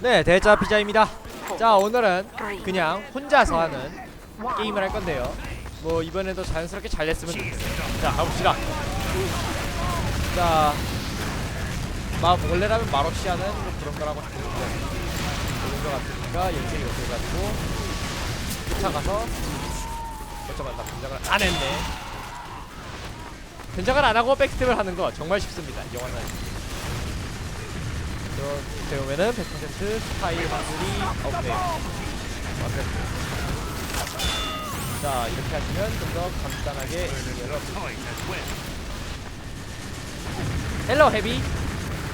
네, 대자 피자입니다. 자, 오늘은 그냥 혼자서 하는 게임을 할 건데요. 뭐 이번에도 자연스럽게 잘 됐으면 좋겠어요. 자, 가봅시다. 자, 마 원래라면 말없이 하는 뭐 그런 거라고 생각해요. 그런 거 같으니까 이렇게 이렇게 해가지고 쫓아가서 어쩌면 나 변장을 안 했네. 변장을 안 하고 백스텝을 하는 거 정말 쉽습니다. 이 영화는. 그렇게 되면은 100% 스타일 확률이 없네요. 완벽해요. 자 이렇게 하시면 좀 더 간단하게 헬로 헤비.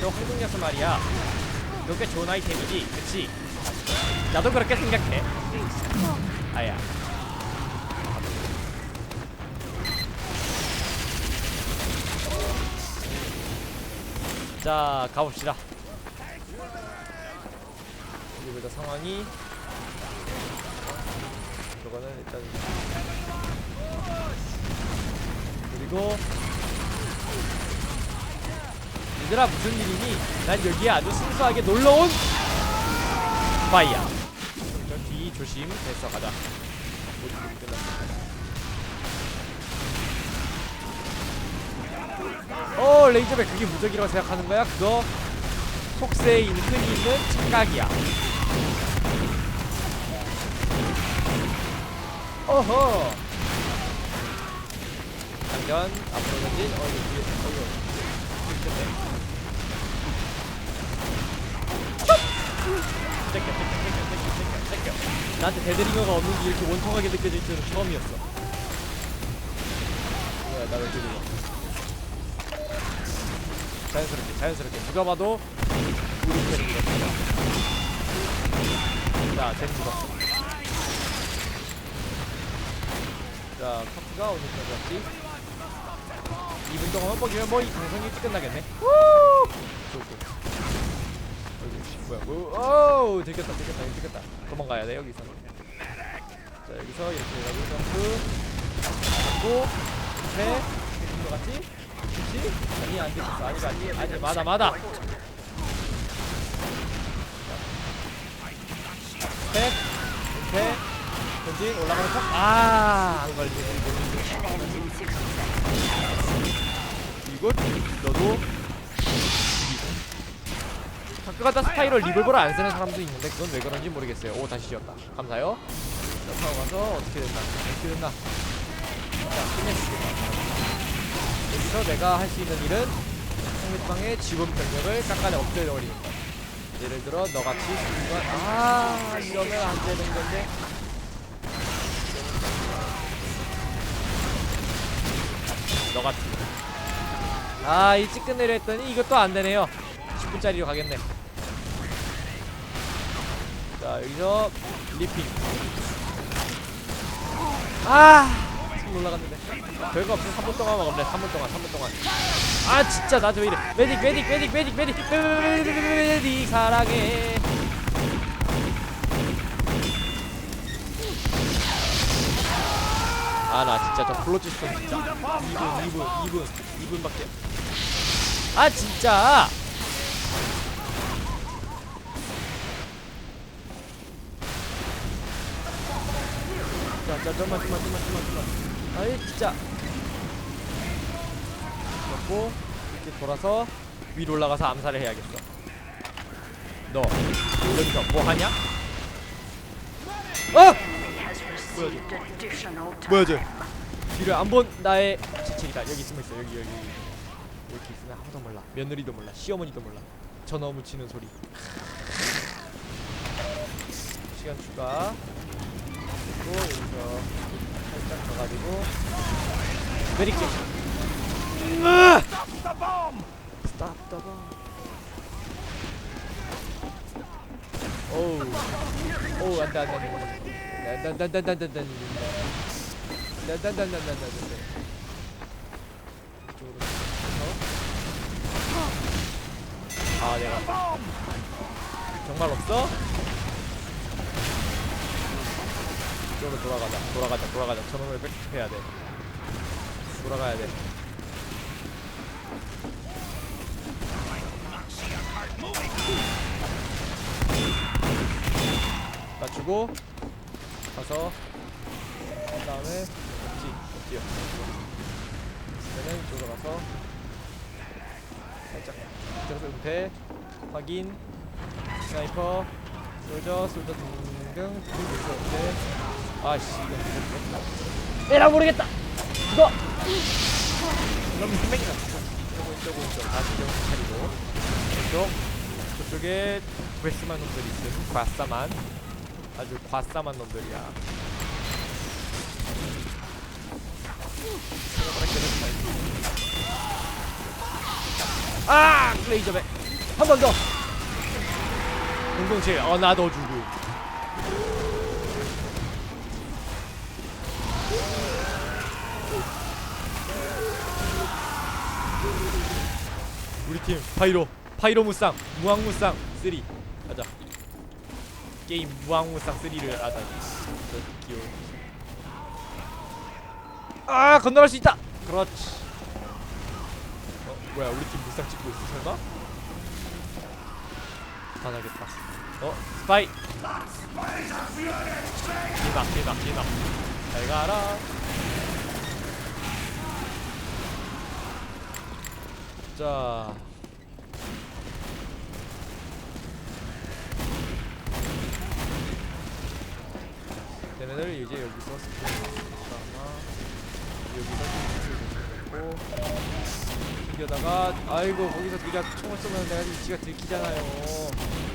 너 황동약수 말이야. 너꽤 좋은 아이템이지. 그치? 나도 그렇게 생각해. 아야. 자 가봅시다 여기보다 상황이 저거는 일단 그리고 얘들아 무슨 일이니? 난 여기에 아주 순수하게 놀러온 파이야. 저뒤 조심 됐어 가자. 어 레이저백 그게 무적이라고 생각하는 거야? 그거? 속세에 있는 흔히 있는 착각이야 어허. 장전 앞으로 전진 어 이거 뒤에 어 됐네 땡겨 땡겨 땡겨 땡겨 땡겨 나한테 데드링어가 없는 게 이렇게 원통하게 느껴질 줄은 처음이었어. 뭐야 나왜 데드링어 자연스럽게 자연스럽게. 누가 봐도 우리 것 자, 젠 죽었어 자, 커피가 어디까지 왔지? 2분 동안만 먹이면 뭐이 방송이 일찍 끝나겠네. 우! 좋고. 뭐야? 오, 오, 들켰다, 들켰다, 이거 들켰다. 도망가야 돼 여기서. 자, 여기서 이렇게 해가지고 점프, 잡고, 네, 이렇게 된거 같지? 아니 안 들켰어, 아니 아니 아니 맞아 맞아. 백, 이렇게. 전진 올라가는 척. 아, 안 걸리네. 이거 너도 가끔가다 스타일을 리볼버를 안 쓰는 사람도 있는데 그건 왜 그런지 모르겠어요. 오 다시 지었다. 감사요. 자, 타고 가서 어떻게 됐나? 어떻게 됐나? 자, 끝냈습니다. 여기서 내가 할 수 있는 일은 상대방의 지원 병력을 깎아내 없애버리는 거. 예를 들어 너같이 순간 아 이러면 안 되는 건데. 너같이. 아 일찍 끝내려 했더니 이것도 안 되네요. 10분짜리로 가겠네. 자 여기서 리핑 아 올라갔는데. 별거 없어. 3분 동안 먹었네 3분 동안 3분 동안. 아 진짜 나도 왜 이래. 메딕 메딕 메딕 메딕 메딕 메딕 메딕 사랑해 아 나 진짜 저 플로치스톤 진짜 2분 2분 2분 2분밖에 아 진짜. 자, 자, 좀만, 좀만, 좀만, 좀만, 좀만. 아이, 진짜. 먹고 이렇게 돌아서 위로 올라가서 암살을 해야겠어. 너 여기서 뭐 하냐? 어! 뭐야 쟤? 뒤를 안 본 나의 지책이다. 여기 숨어 있어. 여기 여기 여기. 이렇게 있으면 아무도 몰라. 며느리도 몰라. 시어머니도 몰라. 전화 묻히는 소리. 시간 추가. 그리고 여기서 메리케. Stop the bomb. 오우. 오우 안돼 안돼 안돼. 난난난난난난. 난난난난난난. 아 내가 정말 없어? 이쪽으로 돌아가자. 돌아가자. 돌아가자. 저놈을 백해야 돼. 돌아가야 돼. 멈추고. 가서. 그 다음에 없지 없지요 그러면 이쪽으로 가서. 살짝 이쪽에서 은폐 확인. 스나이퍼. 솔저 솔저 등등. 등등 은폐 아씨 에라 모르겠다. 이거 그럼 흑맥이다 이러고 이러고 이러고 다시 정신 차리고 왼쪽. 저쪽에 괴스만 놈들이 있음. 과싸만. 아주 과싸만 놈들이야. 아 레이저백. 한 번더. 공동체 어 나도 주고 우리 팀 파이로 파이로 무쌍 무왕 무쌍 3 가자. 게임 무왕 무쌍 3를 하다니 저 귀여워 아 건너갈 수 있다! 그렇지. 어 뭐야 우리 팀 무쌍 찍고 있어 설마? 반하겠다. 어 스파이! 길막 길막 길막. 잘 가라 자 얘네들 이제 여기서 스포츠하나 여기서 스포츠 이겨다가 아이고 거기서 네가 총을 쏘면 내가 위치가 들키잖아요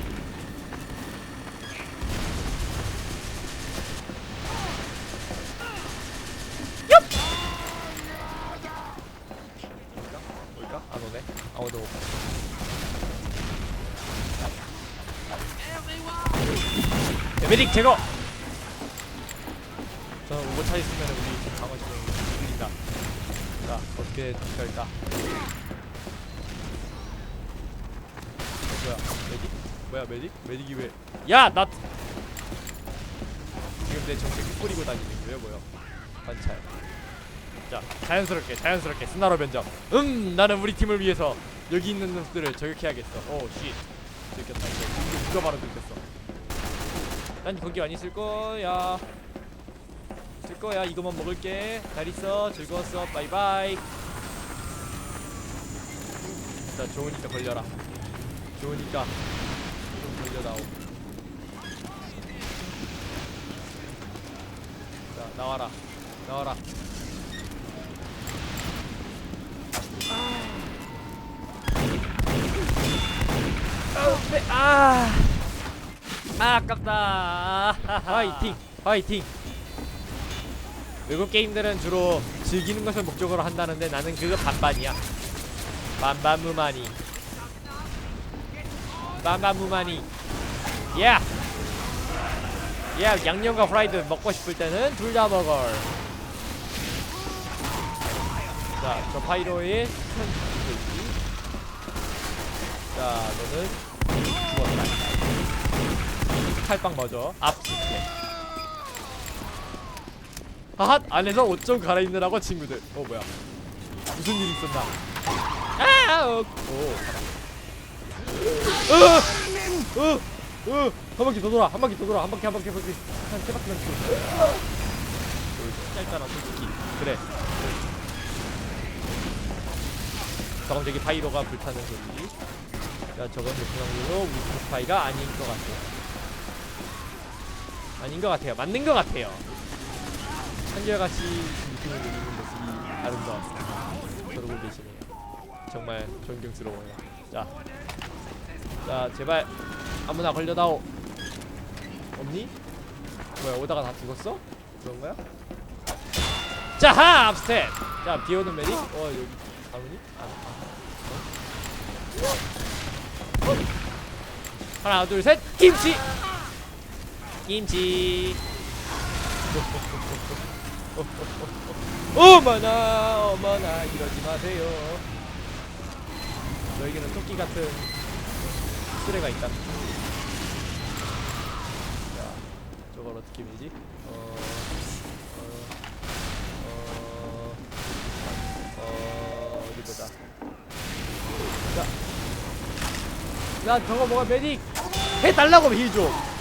메릭 제거! 저는 오버차 있으면 우리 진영이 풀린다. 자 어떻게 어, 뭐야 메딕? 뭐야 메딕? 메딕이 왜? 야! 나 지금 내 정체기 뿌리고 다니는 거예요 뭐야? 관찰 자 자연스럽게 자연스럽게. 스나로 변장 음 나는 우리 팀을 위해서 여기 있는 놈들을 저격해야겠어. 오씨. 들켰다 이거. 이거 바로 들켰어 난 거기 안 있을 거야. 있을 거야. 이거만 먹을게. 잘 있어. 즐거웠어. 바이바이. 자 좋으니까 걸려라. 좋으니까 좀 걸려다오. 자 나와라. 나와라. 아, 아 아 깝다. 파이팅, 파이팅. 외국 게임들은 주로 즐기는 것을 목적으로 한다는데 나는 그거 반반이야. 반반무마니. 반반무마니. 야. 야, 양념과 프라이드 먹고 싶을 때는 둘 다 먹어. 자, 저 파이로의 큰 자, 너는 죽었다. 칼빵 먼저 압수해. 하핫 안에서 옷 좀 갈아입느라고 친구들. 어 뭐야? 무슨 일 있었나? 아, 어, 오. 으, 으, 으, 한 바퀴 더 돌아, 한 바퀴 더 돌아, 한 바퀴, 한 바퀴, 한 바퀴, 한세 바퀴만 돌아. 짧잖아, 솔직히. 그래. 저건 저기 파이로가 불타는 소리. 야 저건 대통령으로 우리 스파이가 아닌 것 같아요. 아닌 것 같아요. 맞는 것 같아요. 한결같이 느낌을 내리는 모습이 아름다웠습니다. 저러고 계시네요. 정말 존경스러워요. 자, 자 제발 아무나 걸려다오. 없니? 뭐야 오다가 다 죽었어? 그런 거야? 자, 하! 앞스텝! 자, 비오는 메딕? 어, 여기 가로니? 아, 아. 하나 둘 셋 김치 김치 어머나 어머나 이러지 마세요. 너에게는 토끼 같은 수레가 있다. 자 저걸 어떻게 밀지? 어, 어, 어, 어, 어디 보자. 자나 저거 뭐가 메딕 해달라고 힐 좀.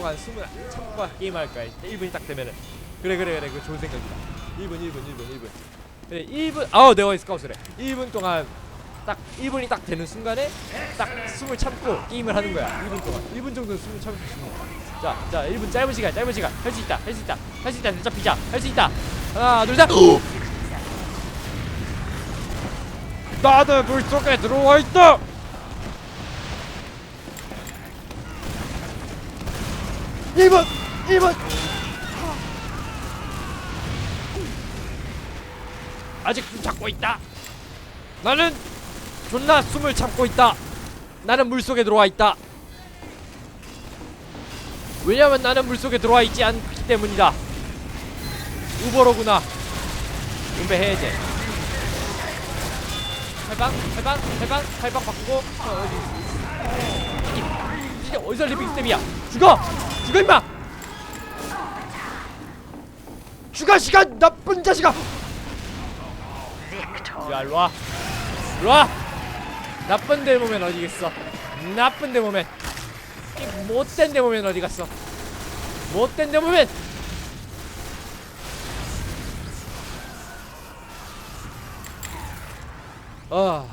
동안 숨을 참고 게임할 거야 1분이 딱 되면은. 그래 그래 그래. 그 좋은 생각이다. 1분 1분 1분 1분. 그래 1분 아우 내가 스카우트래. 1분 동안 딱 1분이 딱 되는 순간에 딱 숨을 참고 게임을 하는 거야. 1분 동안. 1분 정도 숨을 참을 수 있는 거야. 자, 자 1분 짧은 시간 짧은 시간. 할 수 있다 할 수 있다 할 수 있다. 진짜 비자. 할 수 있다. 하나 둘셋. 나는 물속에 들어와 있다 일분일분 아직 숨 참고 있다. 나는 존나 숨을 참고 있다. 나는 물속에 들어와 있다. 왜냐면 나는 물속에 들어와 있지 않기 때문이다. 우버로구나. 분배해야지 팔방 팔방 팔방 팔방 바꾸고. 어, 어디? 이게 어디서 리빙 스텝이야 죽어! 죽어 임마! 죽어 시간 나쁜 자식아! 야 일로와. 일로와. 나쁜 데 보면 어디 겠어? 나쁜 데 보면. 이 못된 데 보면 어디 갔어? 못된 데 보면. 아